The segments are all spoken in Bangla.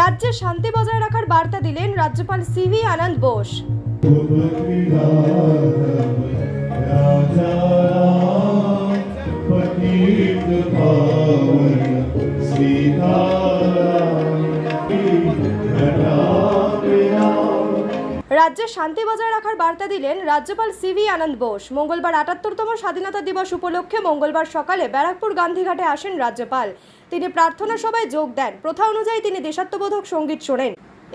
রাজ্যে শান্তি বজায় রাখার বার্তা দিলেন রাজ্যপাল সিভি আনন্দ বোস। রাজ্যে শান্তি বজায় রাখার বার্তা দিলেন রাজ্যপাল সিভি আনন্দ বোস। মঙ্গলবার আটাত্তরতম স্বাধীনতা দিবস উপলক্ষে মঙ্গলবার সকালে ব্যারাকপুর গান্ধীঘাটে আসেন রাজ্যপাল। তিনি প্রার্থনা সভায় যোগ দেন। প্রথা অনুযায়ী তিনি দেশাত্মবোধক সংগীত শোনেন।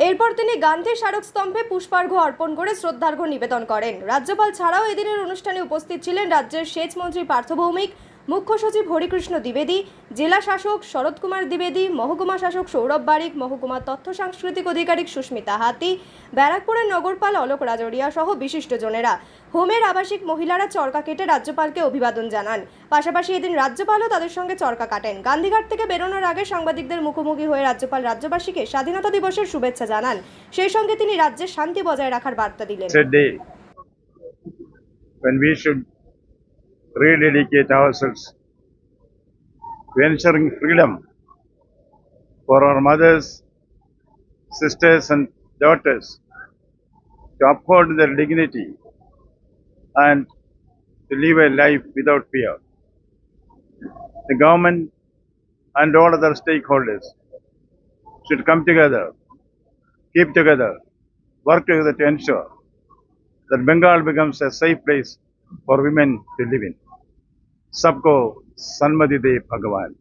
এরপর তিনি গান্ধী স্মারক স্তম্ভে পুষ্পার্ঘ্য অর্পণ করে শ্রদ্ধার্ঘ্য নিবেদন করেন। রাজ্যপাল ছাড়াও এদিনের অনুষ্ঠানে উপস্থিত ছিলেন রাজ্যের সেচ মন্ত্রী পার্থ ভৌমিক মুখ্য সচিব হরিকৃষ্ণ দ্বিবেদী, জেলা শাসক শরৎ কুমার দ্বিবেদী, মহকুমা শাসক সৌরভ বারিক, মহকুমা তথ্য সাংস্কৃতিক আধিকারিক সুস্মিতা হাতি, ব্যারাকপুরের নগরপাল অলোক রাজরিয়া সহ বিশিষ্টজনেরা হোমের আবাসিক মহিলারা চরকা কেটে রাজ্যপালকে অভিবাদন জানান। পাশাপাশি এদিন রাজ্যপালও তাদের সঙ্গে চরকা কাটেন। গান্ধীঘাট থেকে বেরোনোর আগে সাংবাদিকদের মুখোমুখি হয়ে রাজ্যপাল রাজ্যবাসীকে স্বাধীনতা দিবসের শুভেচ্ছা জানান। সেই সঙ্গে তিনি রাজ্যের শান্তি বজায় রাখার বার্তা দিলেন। When we should rededicate ourselves to ensuring freedom for our mothers, sisters, and daughters to uphold their dignity and to live a life without fear. The government and all other stakeholders should come together, keep together, work together to ensure that Bengal becomes a safe place for women to live in सबको सन्मति दे भगवान।